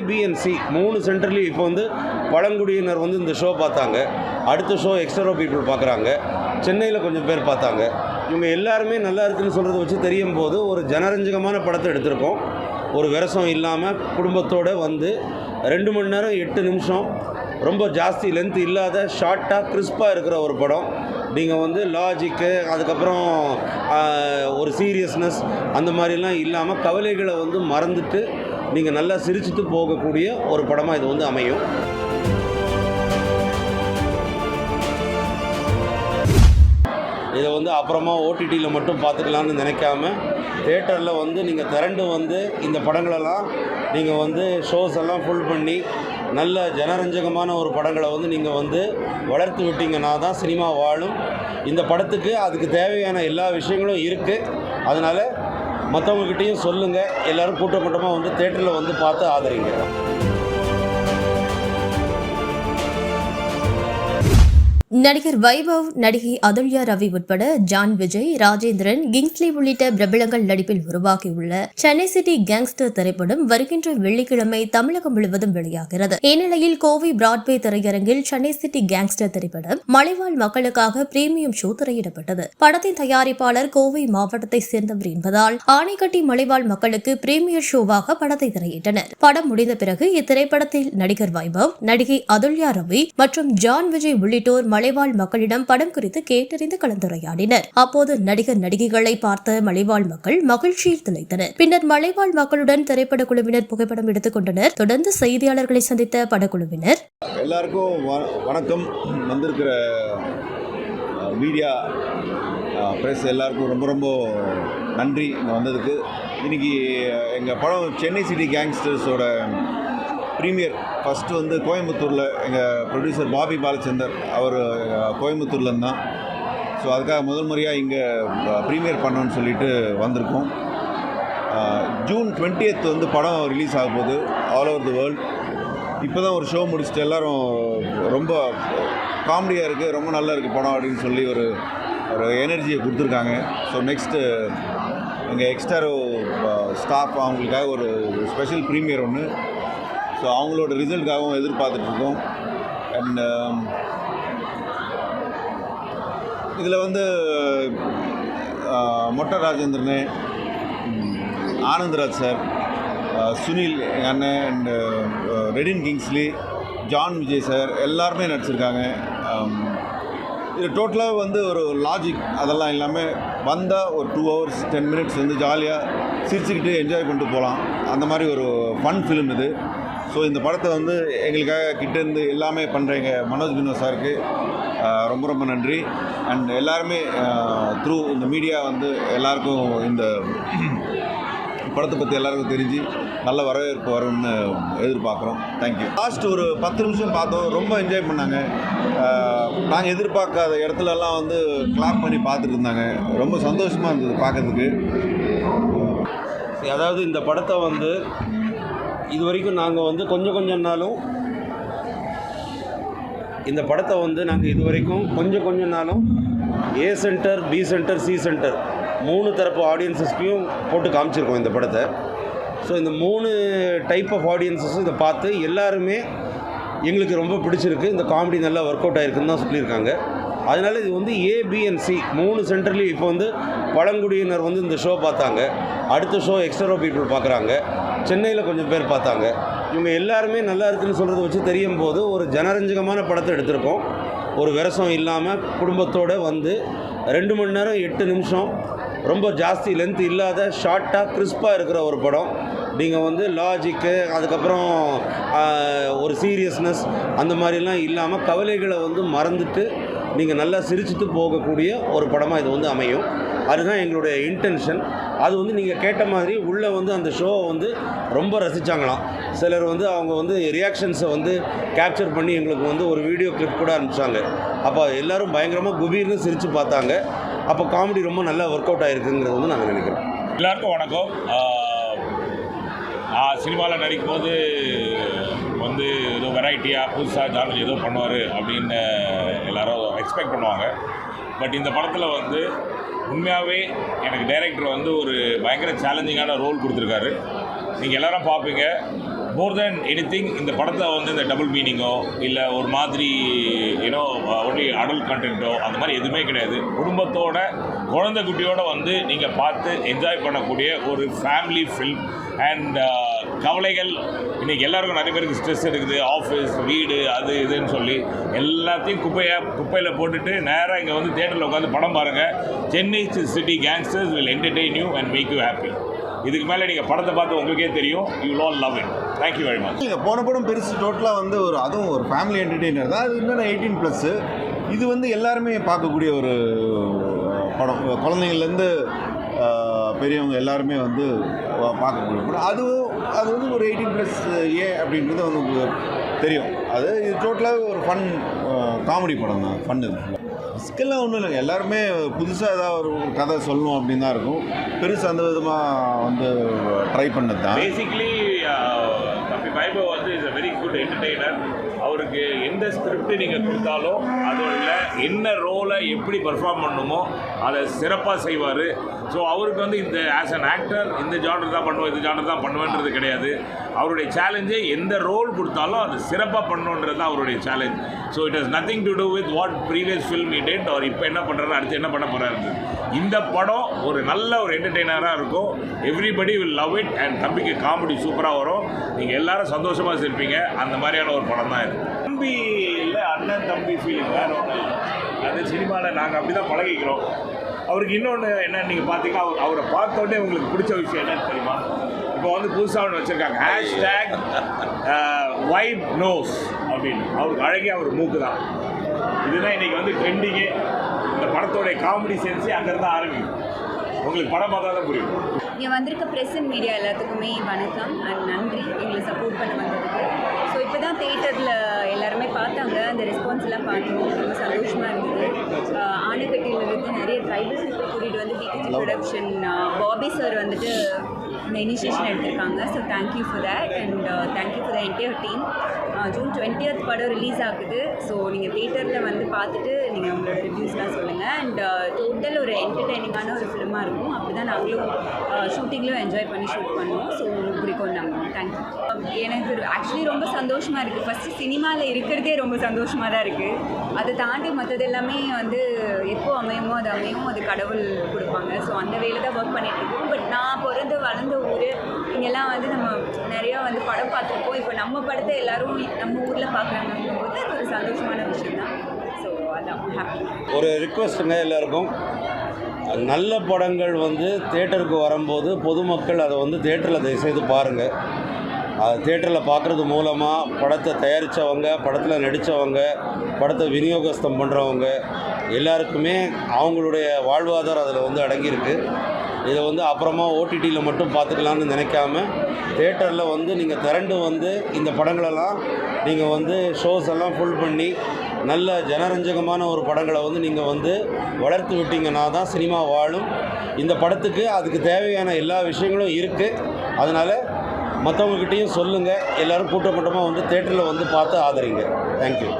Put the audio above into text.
ABNC மூணு சென்டர்லேயும் இப்போ வந்து பழங்குடியினர் வந்து இந்த ஷோ பார்த்தாங்க. அடுத்த ஷோ எக்ஸ்ட்ரா பீப்புள் பார்க்குறாங்க. சென்னையில் கொஞ்சம் பேர் பார்த்தாங்க. இவங்க எல்லாருமே நல்லா இருக்குன்னு சொல்கிறத வச்சு தெரியும் போது ஒரு ஜனரஞ்சகமான படத்தை எடுத்திருக்கோம். ஒரு விரசம் இல்லாமல் குடும்பத்தோடு வந்து ரெண்டு மணி நேரம் எட்டு நிமிஷம் ரொம்ப ஜாஸ்தி லென்த் இல்லாத ஷார்ட்டாக கிறிஸ்பாக இருக்கிற ஒரு படம். நீங்கள் வந்து லாஜிக்கு அதுக்கப்புறம் ஒரு சீரியஸ்னஸ் அந்த மாதிரிலாம் இல்லாமல் கவலைகளை வந்து மறந்துட்டு நீங்கள் நல்லா சிரிச்சுட்டு போகக்கூடிய ஒரு படமாக இது வந்து அமையும். இதை வந்து அப்புறமா ஓடிடியில் மட்டும் பார்த்துக்கலான்னு நினைக்காம தேட்டரில் வந்து நீங்கள் திரண்டு வந்து இந்த படங்களெல்லாம் நீங்கள் வந்து ஷோஸ் எல்லாம் ஃபுல் பண்ணி நல்ல ஜனரஞ்சகமான ஒரு படங்களை வந்து நீங்கள் வந்து வளர்த்து விட்டீங்கன்னா தான் சினிமா வாழும். இந்த படத்துக்கு அதுக்கு தேவையான எல்லா விஷயங்களும் இருக்குது அதனால் மற்றவங்கக்கிட்டேயும் சொல்லுங்கள் எல்லோரும் கூட்ட கூட்டமாக வந்து தேட்டரில் வந்து பார்த்து ஆதரிங்க. நடிகர் வைபவ் நடிகை அதுல்யா ரவி உட்பட ஜான் விஜய் ராஜேந்திரன் கிங்ஸ்லி உள்ளிட்ட பிரபலங்கள் நடிப்பில் உருவாகியுள்ள சென்னை சிட்டி கேங்ஸ்டர் திரைப்படம் வருகின்ற வெள்ளிக்கிழமை தமிழகம் முழுவதும் வெளியாகிறது. இந்நிலையில் கோவை பிராட்வே திரையரங்கில் சென்னை சிட்டி கேங்ஸ்டர் திரைப்படம் மலைவாழ் மக்களுக்காக பிரீமியம் ஷோ திரையிடப்பட்டது. படத்தின் தயாரிப்பாளர் கோவை மாவட்டத்தை சேர்ந்தவர் என்பதால் ஆணைக்கட்டி மலைவாழ் மக்களுக்கு பிரீமியர் ஷோவாக படத்தை திரையிட்டனர். படம் முடிந்த பிறகு இத்திரைப்படத்தில் நடிகர் வைபவ் நடிகை அதுல்யா ரவி மற்றும் ஜான் விஜய் உள்ளிட்டோர் மலைவாழ் மக்களிடம் படம் குறித்து கேட்டறிந்து கலந்துரையாடினர். அப்போது நடிகர் நடிகைகளை பார்த்த மலைவாழ் மக்கள் மகிழ்ச்சியில் திளைத்தனர். பின்னர் மலைவாழ் மக்களுடன் திரைப்பட குழுவினர் புகைப்படம் எடுத்துக் கொண்டனர். தொடர்ந்து செய்தியாளர்களை சந்தித்த படக்குழுவினர் எல்லாருக்கும் வணக்கம். வந்திருக்கிற மீடியா ப்ரெஸ் எல்லாருக்கும் ரொம்ப ரொம்ப நன்றி இங்கே வந்ததுக்கு. இன்றைக்கி எங்கள் படம் சென்னை சிட்டி கேங்ஸ்டர்ஸோட ப்ரீமியர் ஃபஸ்ட்டு வந்து கோயம்புத்தூரில் எங்கள் ப்ரொடியூசர் பாபி பாலச்சந்தர் அவர் கோயம்புத்தூர்லேருந்து தான் ஸோ அதுக்காக முதல் முறையாக இங்கே ப்ரீமியர் பண்ணோன்னு சொல்லிட்டு வந்திருக்கோம். ஜூன் ஜூன் 20th வந்து படம் ரிலீஸ் ஆக போகுது ஆல் ஓவர் தி வேர்ல்ட் இப்போ தான் ஒரு ஷோ முடிச்சுட்டு எல்லாரும் ரொம்ப காமெடியாக இருக்குது ரொம்ப நல்லா இருக்குது படம் அப்படின்னு சொல்லி ஒரு ஒரு எனர்ஜியை கொடுத்துருக்காங்க. ஸோ நெக்ஸ்ட்டு எங்கள் எக்ஸ்டாரோ ஸ்டாஃப் அவங்களுக்காக ஒரு ஸ்பெஷல் ப்ரீமியர் ஒன்று ஸோ அவங்களோட ரிசல்ட்காகவும் எதிர்பார்த்துட்ருக்கோம். அண்ட் um, இதில் வந்து மொட்டை ராஜேந்திரனு ஆனந்த்ராஜ் சார் சுனில் அண்ணன் அண்டு ரெடின் கிங்ஸ்லி ஜான் விஜய் சார் எல்லாருமே நடிச்சிருக்காங்க. இது டோட்டலாக வந்து ஒரு லாஜிக் அதெல்லாம் இல்லாமல் வந்தால் ஒரு டூ ஹவர்ஸ் டென் மினிட்ஸ் வந்து ஜாலியாக சிரிச்சுக்கிட்டு என்ஜாய் பண்ணிட்டு போகலாம் அந்த மாதிரி ஒரு ஃபன் ஃபிலிம் இது. ஸோ இந்த படத்தை வந்து எங்களுக்காக கிட்டேருந்து எல்லாமே பண்ணுறீங்க மனோஜ் வினோத் சாருக்கு ரொம்ப ரொம்ப நன்றி. அண்ட் எல்லாருமே த்ரூ இந்த மீடியா வந்து எல்லாருக்கும் இந்த படத்தை பற்றி எல்லாருக்கும் தெரிஞ்சு நல்ல வரவேற்பு வரும்னு எதிர்பார்க்குறோம். தேங்க்யூ லாஸ்ட் ஒரு பத்து நிமிஷம் பார்த்தோம். ரொம்ப என்ஜாய் பண்ணாங்க. நாங்கள் எதிர்பார்க்காத இடத்துலலாம் வந்து கிளாப் பண்ணி பார்த்துட்டு இருந்தாங்க. ரொம்ப சந்தோஷமாக இருந்தது பார்க்கறதுக்கு. அதாவது இந்த படத்தை வந்து இது வரைக்கும் நாங்கள் வந்து கொஞ்சம் கொஞ்சம்னாலும் இந்த படத்தை வந்து நாங்கள் இது வரைக்கும் கொஞ்சம் கொஞ்ச நாளும் A centre B centre C centre மூணு தரப்பு ஆடியன்ஸஸ்க்கையும் போட்டு காமிச்சிருக்கோம் இந்த படத்தை. ஸோ இந்த மூணு டைப் ஆஃப் ஆடியன்ஸஸும் இதை பார்த்து எல்லாருமே எங்களுக்கு ரொம்ப பிடிச்சிருக்கு. இந்த காமெடி நல்லா ஒர்க் அவுட் ஆயிருக்குன்னு தான் சொல்லியிருக்காங்க. அதனால் இது வந்து ஏபிஎன்சி மூணு சென்டர்லேயும் இப்போ வந்து பழங்குடியினர் வந்து இந்த ஷோ பார்த்தாங்க. அடுத்த ஷோ எக்ஸ்டரோ பீப்புள் பார்க்குறாங்க. சென்னையில் கொஞ்சம் பேர் பார்த்தாங்க. இவங்க எல்லாருமே நல்லா இருக்குன்னு சொல்கிறத வச்சு தெரியும் போது ஒரு ஜனரஞ்சகமான படத்தை எடுத்திருக்கோம். ஒரு விரசம் இல்லாமல் குடும்பத்தோடு வந்து ரெண்டு மணி நேரம் எட்டு நிமிஷம் ரொம்ப ஜாஸ்தி லென்த் இல்லாத ஷார்ட்டாக கிறிஸ்பாக இருக்கிற ஒரு படம். நீங்கள் வந்து லாஜிக்கு அதுக்கப்புறம் ஒரு சீரியஸ்னஸ் அந்த மாதிரிலாம் இல்லாமல் கவலைகளை வந்து மறந்துட்டு நீங்கள் நல்லா சிரிச்சுட்டு போகக்கூடிய ஒரு படமாக இது வந்து அமையும். அதுதான் எங்களுடைய இன்டென்ஷன் அது வந்து நீங்கள் கேட்ட மாதிரி உள்ளே வந்து அந்த ஷோவை வந்து ரொம்ப ரசித்தாங்களாம் சிலர் வந்து அவங்க வந்து ரியாக்ஷன்ஸை வந்து கேப்சர் பண்ணி எங்களுக்கு வந்து ஒரு வீடியோ கிளிப் கூட அனுப்பிச்சாங்க. அப்போ எல்லாரும் பயங்கரமாக குபீர்னு சிரித்து பார்த்தாங்க. அப்போ காமெடி ரொம்ப நல்லா ஒர்க் அவுட் ஆயிருக்குங்கிறது வந்து நாங்கள் நினைக்கிறோம். எல்லாருக்கும் வணக்கம். நான் சினிமாவில் நடிக்கும் போது வந்து ஏதோ வெரைட்டியாக புதுசாக ஜானல் ஏதோ பண்ணுவார் அப்படின்னு எல்லாரும் எக்ஸ்பெக்ட் பண்ணுவாங்க. பட் இந்த படத்தில் வந்து உண்மையாகவே எனக்கு டைரக்டர் வந்து ஒரு பயங்கர சேலஞ்சிங்கான ரோல் கொடுத்துருக்காரு. நீங்கள் எல்லாரும் பார்ப்பீங்க. மோர் தென் எனி திங் இந்த படத்தை வந்து இந்த டபுள் மீனிங்கோ இல்லை ஒரு மாதிரி ஏனோ ஒன்லி அடல்ட் கண்டென்ட்டோ அந்த மாதிரி எதுவுமே கிடையாது. குடும்பத்தோட குழந்தை குட்டியோட வந்து நீங்கள் பார்த்து என்ஜாய் பண்ணக்கூடிய ஒரு ஃபேமிலி ஃபில்ம் அண்ட் கவலைகள் இன்றைக்கி எல்லாருக்கும் நிறைய பேருக்கு ஸ்ட்ரெஸ் இருக்குது ஆஃபீஸ் வீடு அது இதுன்னு சொல்லி எல்லாத்தையும் குப்பையை குப்பையில் போட்டுட்டு நேராக இங்கே வந்து தேட்டரில் உட்காந்து படம் பாருங்கள் Chennai city gangsters will entertain you and make you happy இதுக்கு மேலே நீங்கள் படத்தை பார்த்து உங்களுக்கே தெரியும். You all love it thank you very much இல்லைங்க போன படம் பெருசு டோட்டலாக வந்து ஒரு அதுவும் ஒரு ஃபேமிலி என்டர்டெய்னர் தான். அது இன்னும் எயிட்டீன் ப்ளஸ்ஸு இது வந்து எல்லாருமே பார்க்கக்கூடிய ஒரு படம். குழந்தைங்கள்லேருந்து பெரியவங்க எல்லாருமே வந்து பார்க்கக்கூடிய படம். அதுவும் அது வந்து ஒரு எயிட்டீன் ப்ளஸ் ஏ அப்படின்றது வந்து உங்களுக்கு தெரியும். அது இது டோட்டலாக ஒரு ஃபன் காமெடி படம் தான். ஃபன் இது. ஸ்கில்லாம் ஒன்றும் இல்லைங்க. எல்லாருமே புதுசாக ஏதாவது ஒரு கதை சொல்லணும் அப்படின்னு தான் இருக்கும். பெருசு அந்த விதமாக வந்து ட்ரை பண்ணது தான். பேசிக்லி வைபவ் வந்து is a very good entertainer அவருக்கு எந்த ஸ்கிரிப்ட் நீங்கள் கொடுத்தாலும் அதோட என்ன ரோலை எப்படி பர்ஃபார்ம் பண்ணணுமோ அதை சிறப்பாக செய்வார். ஸோ அவருக்கு வந்து இந்த ஆஸ் அன் ஆக்டர் இந்த ஜானர் தான் பண்ணுவோம் இந்த ஜானர் தான் பண்ணுவேன்றது கிடையாது. அவருடைய சேலஞ்சே எந்த ரோல் கொடுத்தாலும் அது சிறப்பாக பண்ணணுன்றது தான் அவருடைய challenge so it has nothing to do with what previous film it it அவர் இப்போ என்ன பண்ணுறாரு அடுத்து என்ன பண்ண போகிறாரு இந்த படம் ஒரு நல்ல ஒரு என்டர்டெய்னராக இருக்கும். Everybody will love it and தம்பிக்கு காமெடி சூப்பராக வரும். நீங்கள் எல்லாரும் சந்தோஷமாக சிரிப்பீங்க. அந்த மாதிரியான ஒரு படம் தான் இது. தம்பி இல்லை அண்ணன் தம்பி ஃபீலிங் வேறு ஒன்றும் இல்லை. அது சினிமாவில் நாங்கள் அப்படி தான் பழகிக்கிறோம். அவருக்கு இன்னொன்று என்ன நீங்கள் பார்த்தீங்கன்னா அவர் அவரை பார்த்தோன்னே உங்களுக்கு பிடிச்ச விஷயம் என்னன்னு தெரியுமா? இப்போ வந்து புதுசாக ஒன்று வச்சுருக்காங்க. ஹேஷ்டேக் வைப் uh, நோஸ் அப்படின்னு. அவருக்கு அழகிய அவர் மூக்கு தான் இதுதான் இன்னைக்கு வந்து ட்ரெண்டிங்கே இந்த படத்தோடைய காமெடி சென்ஸே அங்கேருந்து ஆரம்பிக்கும் உங்களுக்கு படம் பார்த்தா தான் புரியும். இங்கே வந்திருக்க ப்ரெஸ் அண்ட் மீடியா எல்லாத்துக்குமே வணக்கம் அண்ட் நன்றி. எங்களை சப்போர்ட் பண்ண வந்ததுக்கு. ஸோ இப்போ தான் தேட்டரில் எல்லாருமே பார்த்தாங்க. அந்த ரெஸ்பான்ஸ் எல்லாம் பார்த்தோம். ரொம்ப சந்தோஷமாக இருந்தது. ஆஹ் ஆனைக்கட்டியிலிருந்து நிறைய ட்ரைபல்ஸ் கூட்டிகிட்டு வந்து பிடிஜி ப்ரொடக்ஷன் பாபி சார் வந்துட்டு இந்த இனிஷியேஷன் எடுத்திருக்காங்க. So thank you for that and thank you for the entire team June twentieth படம் ரிலீஸ் ஆகுது. ஸோ நீங்கள் தேட்டரில் வந்து பார்த்துட்டு நீங்கள் உங்களோட ரிவ்யூஸ்லாம் சொல்லுங்கள் அண்ட் டோட்டல் ஒரு என்டர்டெய்னிங்கான ஒரு ஃபிலிமாக இருக்கும். அப்படி தான் நாங்களும் ஷூட்டிங்லையும் என்ஜாய் பண்ணி ஷூட் பண்ணுவோம். ஸோ பிடிக்கும் நாங்கள் தேங்க்யூ எனக்கு ஆக்சுவலி ரொம்ப சந்தோஷமாக இருக்குது ஃபஸ்ட்டு சினிமாவில் இருக்கிறதே ரொம்ப சந்தோஷமாக தான் இருக்குது அதை தாண்டி மற்றது எல்லாமே வந்து எப்போ அமையுமோ அது அமையும். அது கடவுள் கொடுப்பாங்க. ஸோ அந்த வேலை தான் ஒர்க் பண்ணிகிட்டு இருக்கோம். பட் நான் பிறந்து வளர்ந்த ஊர் இங்கெல்லாம் வந்து நம்ம நிறையா வந்து படம் பார்த்துருப்போம். இப்போ நம்ம படத்தை எல்லோரும் நம்ம ஊரில் பார்க்குறாங்க போது அது ஒரு சந்தோஷமான விஷயம் தான். ஸோ அதான். ஹாப்பி ஒரு ரிக்வெஸ்ட்டுங்க எல்லாருக்கும். நல்ல படங்கள் வந்து தேட்டருக்கு வரும்போது பொதுமக்கள் அதை வந்து தேட்டரில் தயவுசெய்து பாருங்கள் தேட்டரில் பார்க்குறது மூலமாக படத்தை தயாரித்தவங்க படத்தில் நடித்தவங்க படத்தை விநியோகஸ்தம் பண்ணுறவங்க எல்லாருக்குமே அவங்களுடைய வாழ்வாதாரம் அதில் வந்து அடங்கியிருக்கு. இதை வந்து அப்புறமா ஓடிடியில் மட்டும் பார்த்துக்கலான்னு நினைக்காம தேட்டரில் வந்து நீங்கள் திரண்டு வந்து இந்த படங்களெல்லாம் நீங்கள் வந்து ஷோஸ் எல்லாம் ஃபுல் பண்ணி நல்ல ஜனரஞ்சகமான ஒரு படங்களை வந்து நீங்கள் வந்து வளர்த்து விட்டீங்கன்னா தான் சினிமா வாழும். இந்த படத்துக்கு அதுக்கு தேவையான எல்லா விஷயங்களும் இருக்குது அதனால் மற்றவங்கக்கிட்டேயும் சொல்லுங்கள் எல்லோரும் கூட்டம் கூட்டமாக வந்து தேட்டரில் வந்து பார்த்து ஆதரிங்க. தேங்க்யூ